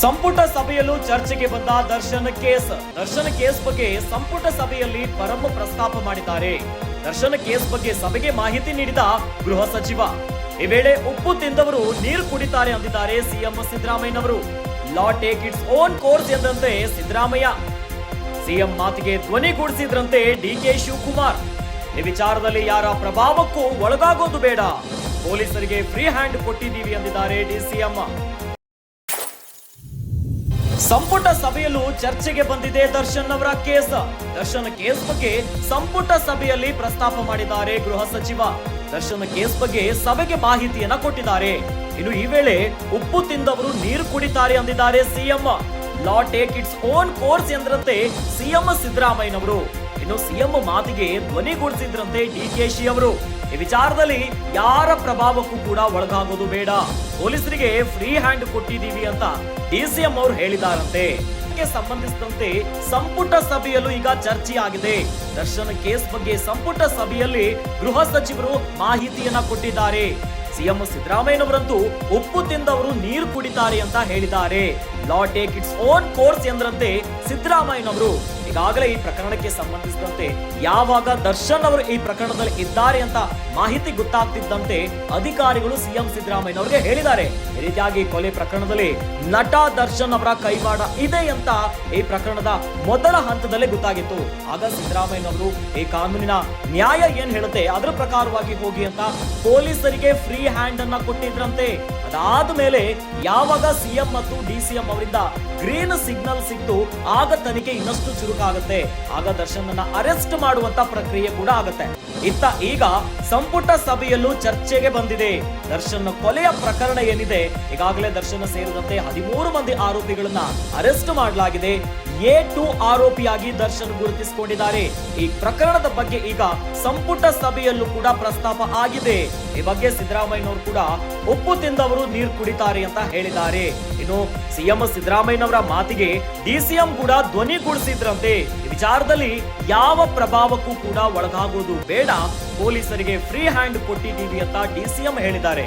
ಸಂಪುಟ ಸಭೆಯಲ್ಲೂ ಚರ್ಚೆಗೆ ಬಂದ ದರ್ಶನ್ ಕೇಸ್. ದರ್ಶನ್ ಕೇಸ್ ಬಗ್ಗೆ ಸಂಪುಟ ಸಭೆಯಲ್ಲಿ ಪರಮ ಪ್ರಸ್ತಾಪ ಮಾಡಿದ್ದಾರೆ. ದರ್ಶನ್ ಕೇಸ್ ಬಗ್ಗೆ ಸಭೆಗೆ ಮಾಹಿತಿ ನೀಡಿದ ಗೃಹ ಸಚಿವ. ಈ ವೇಳೆ ಉಪ್ಪು ತಿಂದವರು ನೀರು ಕುಡಿತಾರೆ ಅಂದಿದ್ದಾರೆ ಸಿಎಂ ಸಿದ್ದರಾಮಯ್ಯನವರು. Law take its own course ಎಂದಂತೆ Siddaramaiah. CM ಮಾತಿಗೆ ಧ್ವನಿಗೂಡಿಸಿದ್ರಂತೆ ಡಿಕೆ ಶಿವಕುಮಾರ್. ಈ ವಿಚಾರದಲ್ಲಿ ಯಾರ ಪ್ರಭಾವಕ್ಕೂ ಒಳಗಾಗೋದು ಬೇಡ. ಪೊಲೀಸರಿಗೆ ಫ್ರೀ ಹ್ಯಾಂಡ್ ಕೊಟ್ಟಿದ್ದೀವಿ ಅಂದಿದ್ದಾರೆ ಡಿಸಿಎಂ ಸಂಪುಟ ಸಭೆಯಲ್ಲೂ ಚರ್ಚೆಗೆ ಬಂದಿದೆ ದರ್ಶನ್ ಅವರ ಕೇಸ್. ದರ್ಶನ್ ಕೇಸ್ ಬಗ್ಗೆ ಸಂಪುಟ ಸಭೆಯಲ್ಲಿ ಪ್ರಸ್ತಾಪ ಮಾಡಿದ್ದಾರೆ ಗೃಹ ಸಚಿವ. ದರ್ಶನ್ ಕೇಸ್ ಬಗ್ಗೆ ಸಭೆಗೆ ಮಾಹಿತಿಯನ್ನ ಕೊಟ್ಟಿದ್ದಾರೆ. ಇನ್ನು ಈ ವೇಳೆ ಉಪ್ಪು ತಿಂದವರು ನೀರು ಕುಡಿತಾರೆ ಅಂದಿದ್ದಾರೆ CM. Law take its own course ಎಂದ್ರಂತೆ CM ಸಿದ್ದರಾಮಯ್ಯನವರು. ಇನ್ನು ಸಿಎಂ ಮಾತಿಗೆ ಧ್ವನಿಗೂಡಿಸಿದ್ರಂತೆ ಡಿಕೆಶಿ ಅವರು ಈ ವಿಚಾರದಲ್ಲಿ ಯಾರ ಪ್ರಭಾವಕ್ಕೂ ಕೂಡ ಒಳಗಾಗೋದು ಬೇಡ. ಪೊಲೀಸರಿಗೆ ಫ್ರೀ ಹ್ಯಾಂಡ್ ಕೊಟ್ಟಿದ್ದೀವಿ ಅಂತ ಡಿಸಿಎಂ ಅವರು ಹೇಳಿದಾರಂತೆ. ಸಂಬಂಧಿಸಿದಂತೆ ಸಂಪುಟ ಸಭೆಯಲ್ಲೂ ಈಗ ಚರ್ಚೆಯಾಗಿದೆ ದರ್ಶನ್ ಕೇಸ್ ಬಗ್ಗೆ ಸಂಪುಟ ಸಭೆಯಲ್ಲಿ ಗೃಹ ಸಚಿವರು ಮಾಹಿತಿಯನ್ನ ಕೊಟ್ಟಿದ್ದಾರೆ. ಸಿಎಂ ಸಿದ್ದರಾಮಯ್ಯನವರಂತೂ ಉಪ್ಪು ತಿಂದವರು ನೀರು ಕುಡಿತಾರೆ ಅಂತ ಹೇಳಿದ್ದಾರೆ. Law take its own course ಎಂದ್ರಂತೆ ಸಿದ್ದರಾಮಯ್ಯನವರು. ಈಗಾಗಲೇ ಈ ಪ್ರಕರಣಕ್ಕೆ ಸಂಬಂಧಿಸಿದಂತೆ ಯಾವಾಗ ದರ್ಶನ್ ಅವರು ಈ ಪ್ರಕರಣದಲ್ಲಿ ಇದ್ದಾರೆ ಅಂತ ಮಾಹಿತಿ ಗೊತ್ತಾಗ್ತಿದ್ದಂತೆ ಅಧಿಕಾರಿಗಳು ಸಿಎಂ ಸಿದ್ದರಾಮಯ್ಯನವರಿಗೆ ಹೇಳಿದ್ದಾರೆ. ಈ ರೀತಿಯಾಗಿ ಕೊಲೆ ಪ್ರಕರಣದಲ್ಲಿ ನಟ ದರ್ಶನ್ ಅವರ ಕೈವಾಡ ಇದೆ ಅಂತ ಈ ಪ್ರಕರಣದ ಮೊದಲ ಹಂತದಲ್ಲೇ ಗೊತ್ತಾಗಿತ್ತು. ಆಗ ಸಿದ್ದರಾಮಯ್ಯನವರು ಈ ಕಾನೂನಿನ ನ್ಯಾಯ ಏನ್ ಹೇಳುತ್ತೆ ಅದರ ಪ್ರಕಾರವಾಗಿ ಹೋಗಿ ಅಂತ ಪೊಲೀಸರಿಗೆ ಫ್ರೀ ಹ್ಯಾಂಡ್ ಅನ್ನ ಕೊಟ್ಟಿದ್ರಂತೆ. ಅದಾದ ಮೇಲೆ ಯಾವಾಗ ಸಿಎಂ ಮತ್ತು ಡಿಸಿಎಂ ಅವರಿಂದ ಗ್ರೀನ್ ಸಿಗ್ನಲ್ ಸಿಕ್ತು, ಆಗ ತನಿಖೆ ಇನ್ನಷ್ಟು ಚುರುಕಾಗುತ್ತೆ ಆಗ ದರ್ಶನ್ ಅರೆಸ್ಟ್ ಮಾಡುವಂತ ಪ್ರಕ್ರಿಯೆ ಕೂಡ ಆಗುತ್ತೆ. ಇತ್ತ ಈಗ ಸಂಪುಟ ಸಭೆಯಲ್ಲೂ ಚರ್ಚೆಗೆ ಬಂದಿದೆ. ದರ್ಶನ್ ಕೊಲೆಯ ಪ್ರಕರಣ ಏನಿದೆ, ಈಗಾಗಲೇ ದರ್ಶನ್ ಸೇರಿದಂತೆ ಹದಿಮೂರು ಮಂದಿ ಆರೋಪಿಗಳನ್ನ ಅರೆಸ್ಟ್ ಮಾಡಲಾಗಿದೆ. ಎ ಟು ಆರೋಪಿಯಾಗಿ ದರ್ಶನ್ ಗುರುತಿಸಿಕೊಂಡಿದ್ದಾರೆ. ಈ ಪ್ರಕರಣದ ಬಗ್ಗೆ ಈಗ ಸಂಪುಟ ಸಭೆಯಲ್ಲೂ ಕೂಡ ಪ್ರಸ್ತಾಪ ಆಗಿದೆ. ಈ ಬಗ್ಗೆ ಸಿದ್ದರಾಮಯ್ಯನವರು ಕೂಡ ಉಪ್ಪು ತಿಂದವರು ನೀರು ಕುಡಿತಾರೆ ಅಂತ ಹೇಳಿದ್ದಾರೆ. ಇನ್ನು ಸಿಎಂ ಸಿದ್ದರಾಮಯ್ಯನವರ ಮಾತಿಗೆ ಡಿಸಿಎಂ ಕೂಡ ಧ್ವನಿಗೂಡಿಸಿದ್ರಂತೆ ಈ ವಿಚಾರದಲ್ಲಿ ಯಾವ ಪ್ರಭಾವಕ್ಕೂ ಕೂಡ ಒಳಗಾಗೋದು ಬೇಡ. ಪೊಲೀಸರಿಗೆ ಫ್ರೀ ಹ್ಯಾಂಡ್ ಕೊಟ್ಟಿದ್ದೀವಿ ಅಂತ ಡಿಸಿಎಂ ಹೇಳಿದ್ದಾರೆ.